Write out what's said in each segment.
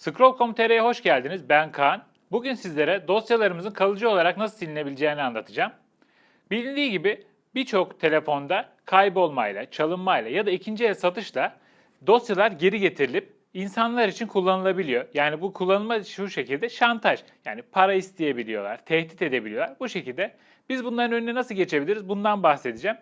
Scroll.com.tr'ye hoş geldiniz. Ben Kaan. Bugün sizlere dosyalarımızın kalıcı olarak nasıl silinebileceğini anlatacağım. Bilindiği gibi birçok telefonda kaybolmayla, çalınmayla ya da ikinci el satışla dosyalar geri getirilip insanlar için kullanılabiliyor. Yani bu kullanılma şu şekilde şantaj. Yani para isteyebiliyorlar, tehdit edebiliyorlar. Bu şekilde biz bunların önüne nasıl geçebiliriz? Bundan bahsedeceğim.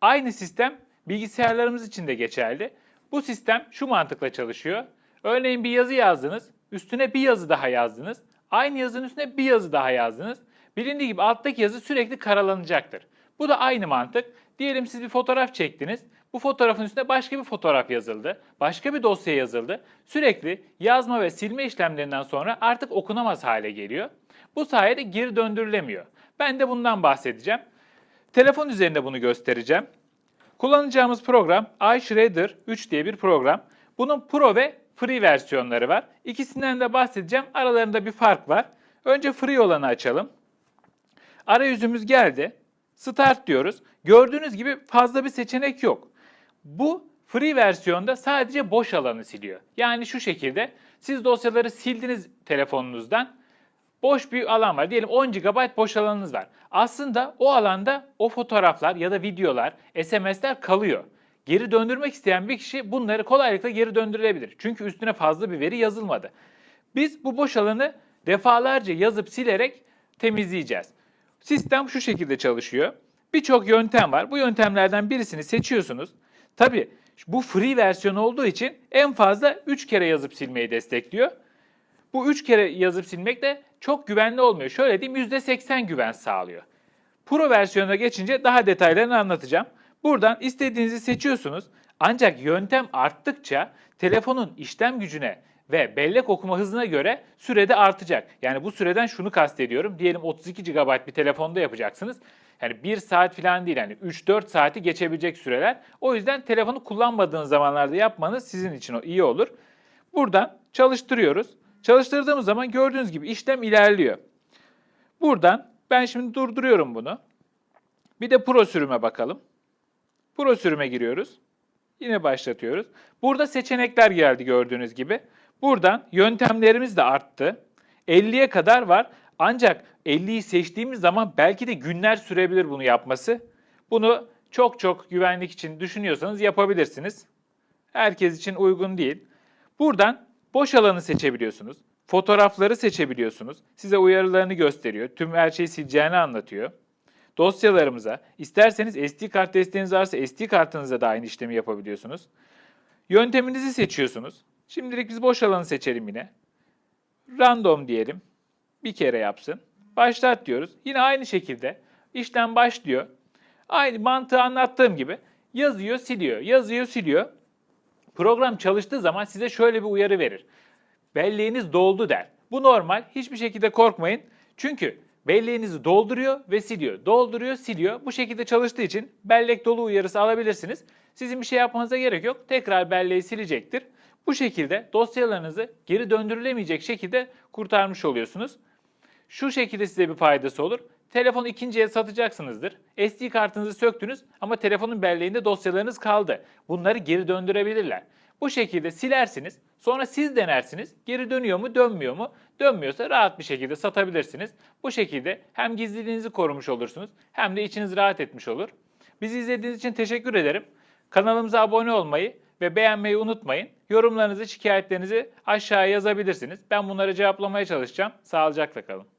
Aynı sistem bilgisayarlarımız için de geçerli. Bu sistem şu mantıkla çalışıyor. Örneğin bir yazı yazdınız, üstüne bir yazı daha yazdınız. Aynı yazının üstüne bir yazı daha yazdınız. Bilindiği gibi alttaki yazı sürekli karalanacaktır. Bu da aynı mantık. Diyelim siz bir fotoğraf çektiniz. Bu fotoğrafın üstüne başka bir fotoğraf yazıldı. Başka bir dosya yazıldı. Sürekli yazma ve silme işlemlerinden sonra artık okunamaz hale geliyor. Bu sayede geri döndürülemiyor. Ben de bundan bahsedeceğim. Telefon üzerinde bunu göstereceğim. Kullanacağımız program iShredder 3 diye bir program. Bunun Pro ve Free versiyonları var. İkisinden de bahsedeceğim. Aralarında bir fark var. Önce Free olanı açalım. Arayüzümüz geldi. Start diyoruz. Gördüğünüz gibi fazla bir seçenek yok. Bu free versiyonda sadece boş alanı siliyor. Yani şu şekilde siz dosyaları sildiniz telefonunuzdan. Boş bir alan var. Diyelim 10 GB boş alanınız var. Aslında o alanda o fotoğraflar ya da videolar, SMS'ler kalıyor. Geri döndürmek isteyen bir kişi bunları kolaylıkla geri döndürebilir. Çünkü üstüne fazla bir veri yazılmadı. Biz bu boş alanı defalarca yazıp silerek temizleyeceğiz. Sistem şu şekilde çalışıyor. Birçok yöntem var. Bu yöntemlerden birisini seçiyorsunuz. Tabi bu free versiyon olduğu için en fazla 3 kere yazıp silmeyi destekliyor. Bu 3 kere yazıp silmek de çok güvenli olmuyor. Şöyle diyeyim %80 güven sağlıyor. Pro versiyona geçince daha detaylarını anlatacağım. Buradan istediğinizi seçiyorsunuz. Ancak yöntem arttıkça telefonun işlem gücüne ve bellek okuma hızına göre sürede artacak. Yani bu süreden şunu kastediyorum. Diyelim 32 GB bir telefonda yapacaksınız. Yani 1 saat falan değil yani 3-4 saati geçebilecek süreler. O yüzden telefonu kullanmadığınız zamanlarda yapmanız sizin için o iyi olur. Buradan çalıştırıyoruz. Çalıştırdığımız zaman gördüğünüz gibi işlem ilerliyor. Buradan ben şimdi durduruyorum bunu. Bir de Pro sürüme bakalım. Pro sürüme giriyoruz. Yine başlatıyoruz. Burada seçenekler geldi gördüğünüz gibi. Buradan yöntemlerimiz de arttı. 50'ye kadar var. Ancak 50'yi seçtiğimiz zaman belki de günler sürebilir bunu yapması. Bunu çok çok güvenlik için düşünüyorsanız yapabilirsiniz. Herkes için uygun değil. Buradan boş alanı seçebiliyorsunuz. Fotoğrafları seçebiliyorsunuz. Size uyarılarını gösteriyor. Tüm her şeyi sileceğini anlatıyor. Dosyalarımıza, isterseniz SD kart desteğiniz varsa SD kartınıza da aynı işlemi yapabiliyorsunuz. Yönteminizi seçiyorsunuz. Şimdilik biz boş alanı seçelim yine. Random diyelim. Bir kere yapsın. Başlat diyoruz. Yine aynı şekilde işlem başlıyor. Aynı mantığı anlattığım gibi yazıyor, siliyor, yazıyor, siliyor. Program çalıştığı zaman size şöyle bir uyarı verir. Belleğiniz doldu der. Bu normal. Hiçbir şekilde korkmayın. Çünkü belleğinizi dolduruyor ve siliyor. Dolduruyor, siliyor. Bu şekilde çalıştığı için bellek dolu uyarısı alabilirsiniz. Sizin bir şey yapmanıza gerek yok. Tekrar belleği silecektir. Bu şekilde dosyalarınızı geri döndürülemeyecek şekilde kurtarmış oluyorsunuz. Şu şekilde size bir faydası olur. Telefonu ikinciye satacaksınızdır. SD kartınızı söktünüz ama telefonun belleğinde dosyalarınız kaldı. Bunları geri döndürebilirler. Bu şekilde silersiniz. Sonra siz denersiniz. Geri dönüyor mu, dönmüyor mu? Dönmüyorsa rahat bir şekilde satabilirsiniz. Bu şekilde hem gizliliğinizi korumuş olursunuz hem de içiniz rahat etmiş olur. Bizi izlediğiniz için teşekkür ederim. Kanalımıza abone olmayı ve beğenmeyi unutmayın. Yorumlarınızı, şikayetlerinizi aşağıya yazabilirsiniz. Ben bunları cevaplamaya çalışacağım. Sağlıcakla kalın.